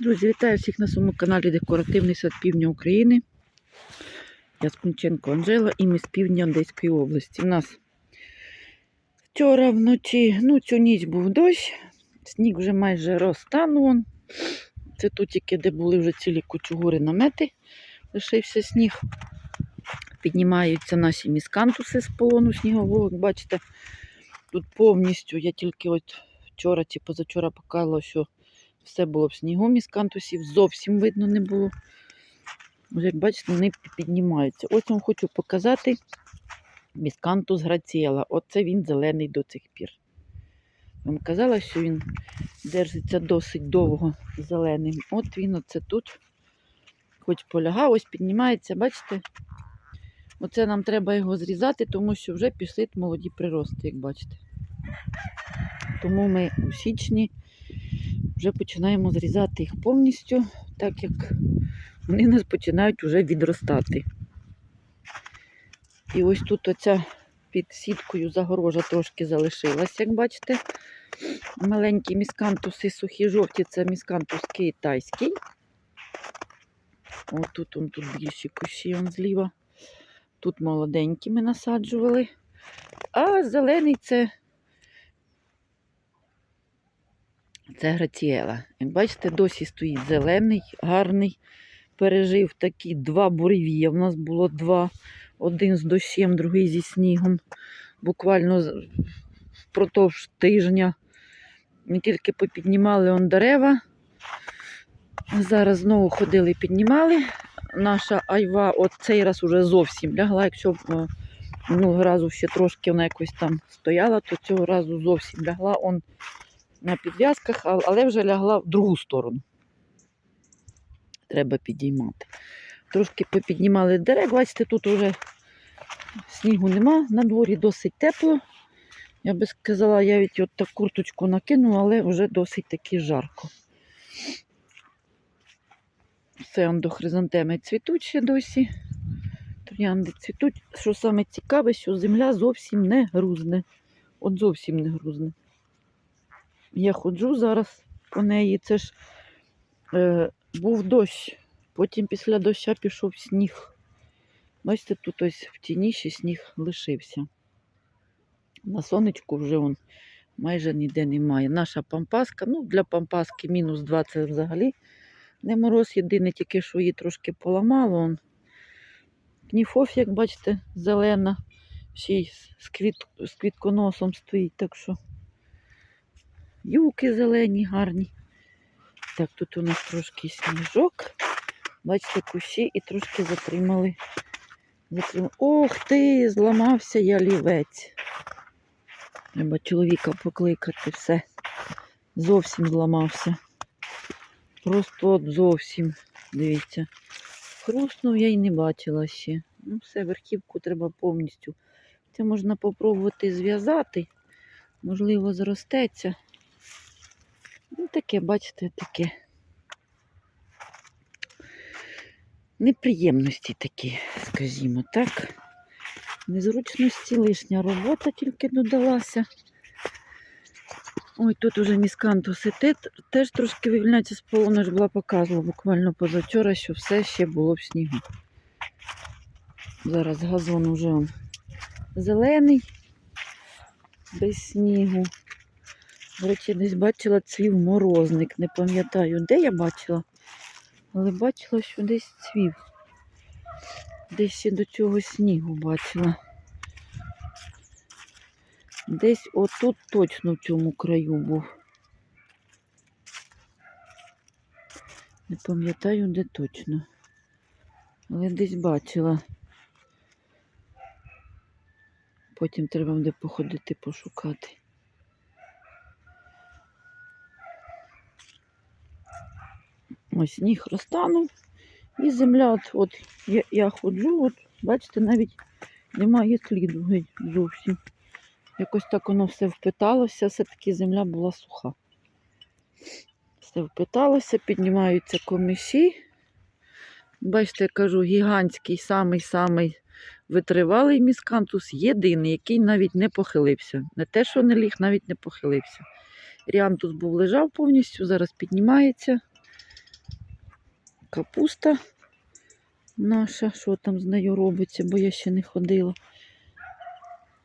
Друзі, вітаю всіх на своєму каналі Декоративний сад Півдня України. Я Скунченко Анжела і ми з півдня Одеської області. У нас вчора вночі, ну цю ніч був дощ, сніг вже майже розтанув. Це тут тільки, де були вже цілі кучугури намети, лишився сніг. Піднімаються наші міскантуси з полону снігового. Як бачите, тут повністю я тільки от вчора чи позавчора показувала, що все було в снігу, міскантусів зовсім видно не було. Ось, як бачите, вони піднімаються. Ось вам хочу показати міскантус граціела. Оце він зелений до цих пір. Вам казала, що він держиться досить довго зеленим. От він оце тут. Хоч полягав, ось піднімається, бачите? Оце нам треба його зрізати, тому що вже пішли молоді прирости, як бачите. Тому ми у січні вже починаємо зрізати їх повністю, так як вони нас починають вже відростати. І ось тут оця під сіткою загорожа трошки залишилась, як бачите. Маленькі міскантуси сухі жовті, це міскантус китайський. Ось тут, он, тут більші кущі он зліва. Тут молоденькі ми насаджували. А зелений це Це граціела. Бачите, досі стоїть зелений, гарний. Пережив такі два буревія. У нас було два. Один з дощем, другий зі снігом. Буквально впродовж тижня. Ми тільки попіднімали он дерева. Зараз знову ходили піднімали. Наша айва от цей раз уже зовсім лягла. Якщо б е, минулого разу ще трошки вона якось там стояла, то цього разу зовсім лягла. Он на підв'язках, але вже лягла в другу сторону. Треба підіймати. Трошки попіднімали дерев. Бачите, тут вже снігу нема, на дворі досить тепло. Я би сказала, я від от таку курточку накину, але вже досить таки жарко. Все он до ще досі. Троянди цвітуть. Що саме цікаве, що земля зовсім не грузне. От зовсім не грузне. Я ходжу зараз по неї. Це ж е, був дощ, потім після доща пішов сніг. Бачите, тут ось в тіні ще сніг лишився. На сонечку вже он майже ніде немає. Наша пампаска, ну для пампаски мінус 2 це взагалі не мороз. Єдине тільки, що її трошки поламало. Он. Кніфоф, як бачите, зелена, ще й з, квіт, з квітконосом стоїть, так що юки зелені, гарні. Так, тут у нас трошки сніжок. Бачите, кущі і трошки затримали. затримали. Ох ти, зламався ялівець. Треба чоловіка покликати все. Зовсім зламався. Просто от зовсім, дивіться. Хруснув я й не бачила ще. Ну, все, верхівку треба повністю. Це можна попробувати зв'язати. Можливо, зростеться. Ну, таке, бачите, таке. Неприємності такі, скажімо так. Незручності, лишня робота тільки додалася. Ой, тут уже міскантуси те- теж трошки вивільняться з полону, ж була показувала буквально позавчора, що все ще було в снігу. Зараз газон уже зелений, без снігу. До речі, десь бачила цвів морозник. Не пам'ятаю, де я бачила, але бачила, що десь цвів. Десь ще до цього снігу бачила. Десь отут точно в цьому краю був. Не пам'ятаю, де точно. Але десь бачила. Потім треба буде походити пошукати. Ось сніг розтанув. І земля, от, от я, я ходжу, от, бачите, навіть немає сліду зовсім. Якось так воно все впиталося, все-таки земля була суха. Все впиталося, піднімаються комиші. Бачите, я кажу, гігантський, самий-самий витривалий міскантус, єдиний, який навіть не похилився. Не те, що не ліг, навіть не похилився. Ріантус був лежав повністю, зараз піднімається. Капуста наша, що там з нею робиться, бо я ще не ходила.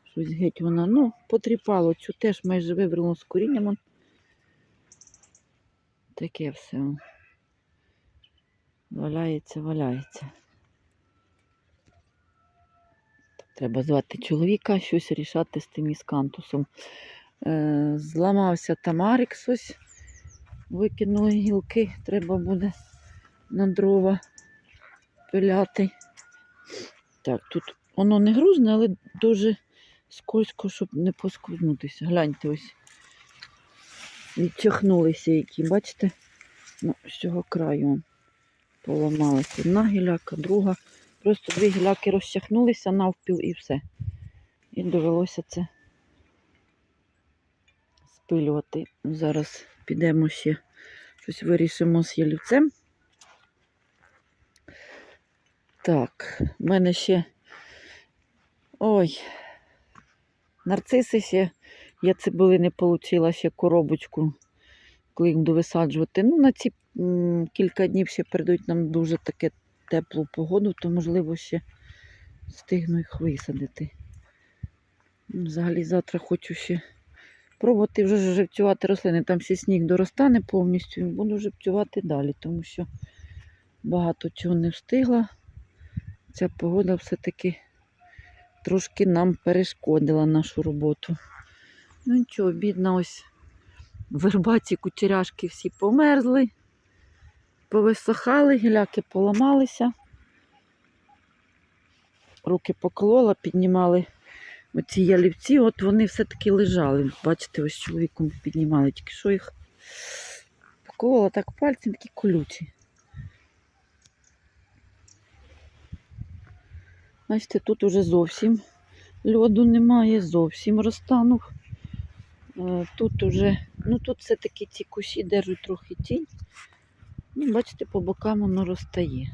Щось геть вона, ну, потріпало, цю теж майже вибрало з корінням. Таке все. Валяється, валяється. Треба звати чоловіка, щось рішати з тим іскантусом. Е, зламався тамарикс ось. Викинули гілки, треба буде на дрова пиляти. Так, тут воно не грузне, але дуже скользко, щоб не поскользнутися. Гляньте ось. Відчахнулися які, бачите? Ну, з цього краю поламалася. Одна гіляка, друга. Просто дві гіляки розчахнулися навпіл і все. І довелося це спилювати. Зараз підемо ще щось вирішимо з ялівцем. Так, в мене ще. Ой, нарциси ще. Я цибули не отримала ще коробочку, коли їх буду висаджувати. Ну, на ці кілька днів ще прийдуть нам дуже таке теплу погоду, то можливо ще встигну їх висадити. Ну, Взагалі завтра хочу ще пробувати вже живцювати рослини. Там ще сніг доростане повністю буду живцювати далі, тому що багато чого не встигла. Ця погода все-таки трошки нам перешкодила нашу роботу. Ну нічого, бідна, ось вербаці кучеряшки всі померзли, повисохали, гіляки поламалися. Руки поколола, піднімали оці ялівці, от вони все-таки лежали. Бачите, ось чоловіком піднімали, тільки що їх поколола так пальці такі колючі. Бачите, тут уже зовсім льоду немає, зовсім розтанув. Е, Тут уже, ну тут все-таки ці кущі держать трохи тінь. Ну, бачите, по бокам воно розтає.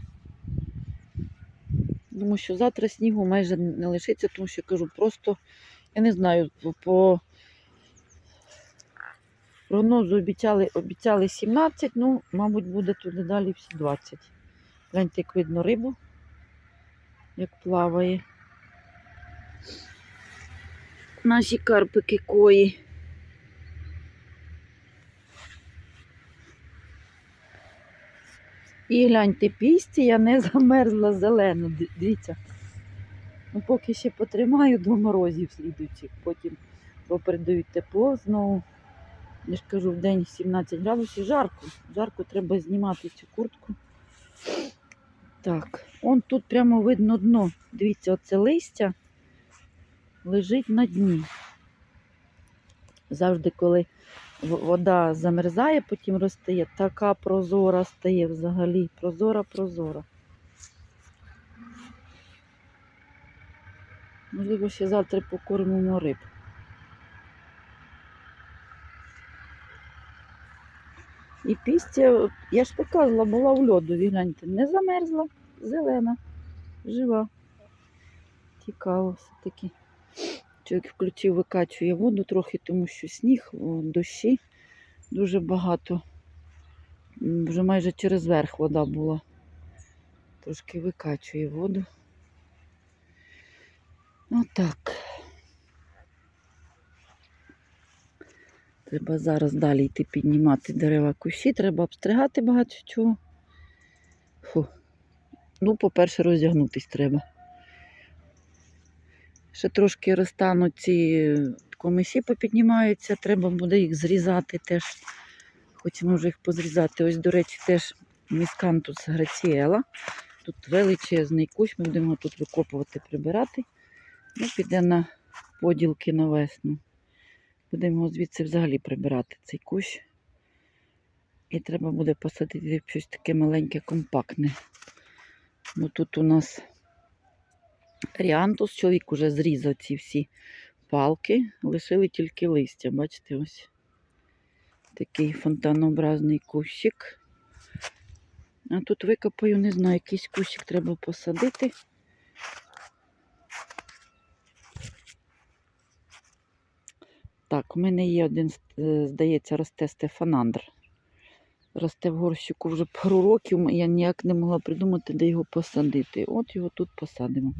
Думаю, що завтра снігу майже не лишиться, тому що кажу, просто, я не знаю, по прогнозу обіцяли, обіцяли 17, ну, мабуть, буде туди далі всі 20. Гляньте, як видно рибу, як плаває. Наші карпики кої. І гляньте, пістія не замерзла зелено. Дивіться. Ну, поки ще потримаю до морозів слідуючих, потім попередають тепло знову. Я ж кажу, в день 17 градусів, жарко. Жарко, треба знімати цю куртку. Так, он тут прямо видно дно. Дивіться, оце листя лежить на дні. Завжди, коли вода замерзає, потім розтає, така прозора стає взагалі. Прозора, прозора. Можливо, ще завтра покормимо риб. І пістя, я ж показувала, була в льодові, гляньте, не замерзла, зелена, жива. Цікаво все-таки. Чоловік включив, викачує воду трохи, тому що сніг, дощі дуже багато. Вже майже через верх вода була. Трошки викачує воду. Отак. Треба зараз далі йти піднімати дерева кущі, треба обстригати багато чого. Фу. Ну, по-перше, роздягнутись треба. Ще трошки розтануть ці комиші попіднімаються, треба буде їх зрізати теж. Хочемо вже їх позрізати. Ось, до речі, теж міскантус граціела. Тут величезний кущ, ми будемо тут викопувати, прибирати. Ну, піде на поділки на весну. Будемо звідси взагалі прибирати цей кущ. І треба буде посадити щось таке маленьке, компактне. Бо тут у нас ріантус, чоловік уже зрізав ці всі палки, лишили тільки листя. Бачите, ось такий фонтанообразний кущик. А тут викопаю, не знаю, якийсь кущик треба посадити. Так, у мене є один, е, здається, росте стефанандр. росте в горщику вже пару років. Я ніяк не могла придумати, де його посадити. От його тут посадимо.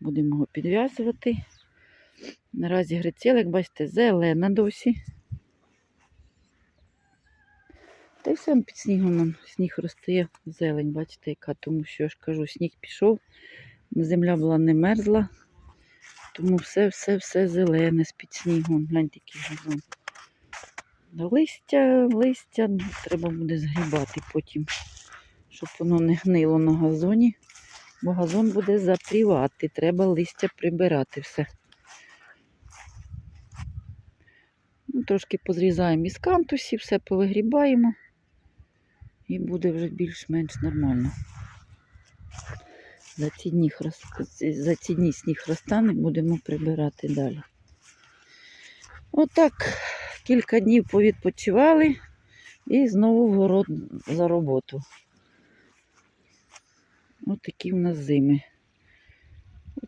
Будемо його підв'язувати. Наразі грицел, як бачите, зелена досі. Та й сам під снігом сніг росте, зелень, бачите, яка, тому що я ж кажу, сніг пішов, земля була не мерзла, тому все-все-все зелене з-під снігу. Гляньте, який газон. Да Листя, листя треба буде згрібати потім, щоб воно не гнило на газоні, бо газон буде запрівати, треба листя прибирати все. Ну, трошки позрізаємо із кантусів, все повигрібаємо і буде вже більш-менш нормально. За ці дні, хрос- за ці дні сніг розтане, будемо прибирати далі. Отак кілька днів повідпочивали і знову в город за роботу. Ось такі в нас зими.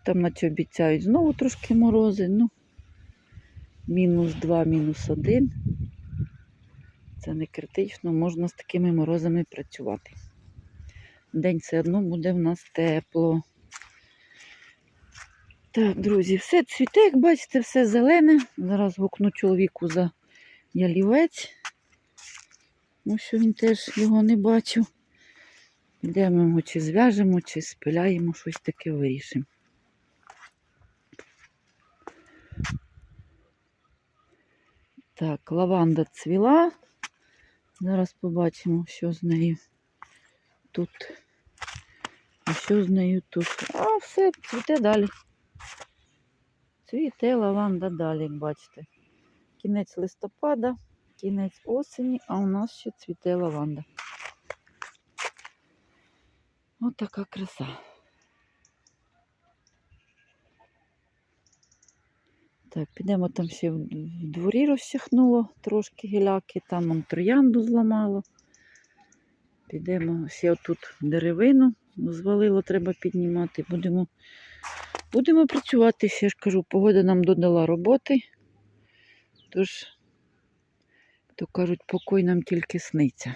Там наче обіцяють знову трошки морози. Ну, мінус 2, мінус 1. Це не критично, можна з такими морозами працювати. День все одно буде в нас тепло. Так, друзі, все цвіте, як бачите, все зелене. Зараз гукну чоловіку за ялівець. Ну, що він теж його не бачив. Йдемо його чи зв'яжемо, чи спиляємо, щось таке вирішимо. Так, лаванда цвіла. Зараз побачимо, що з нею тут. Що з нею тут? А, все, цвіте далі. Цвіте лаванда далі, як бачите. Кінець листопада, кінець осені, а у нас ще цвіте лаванда. Ось така краса. Так, підемо там ще в дворі розчахнуло трошки гіляки, там троянду зламало. Підемо ще отут деревину звалило, треба піднімати. Будемо, будемо працювати, ще ж кажу, погода нам додала роботи. Тож, то кажуть, покой нам тільки сниться.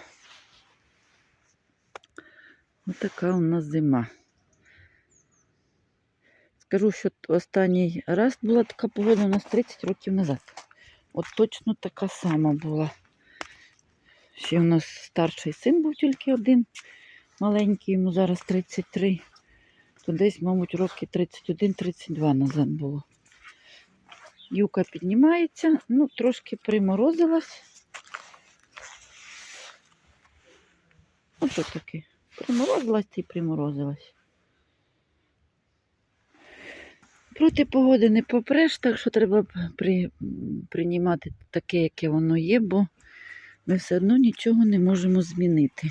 Отака у нас зима. Скажу, що останній раз була така погода у нас 30 років назад. От точно така сама була. Ще у нас старший син був тільки один, маленький, йому зараз 33. То десь, мабуть, роки 31-32 назад було. Юка піднімається, ну, трошки приморозилась. Що таке? Приморозилась і приморозилась. Проти погоди не попреш, так що треба при, приймати таке, яке воно є, бо ми все одно нічого не можемо змінити.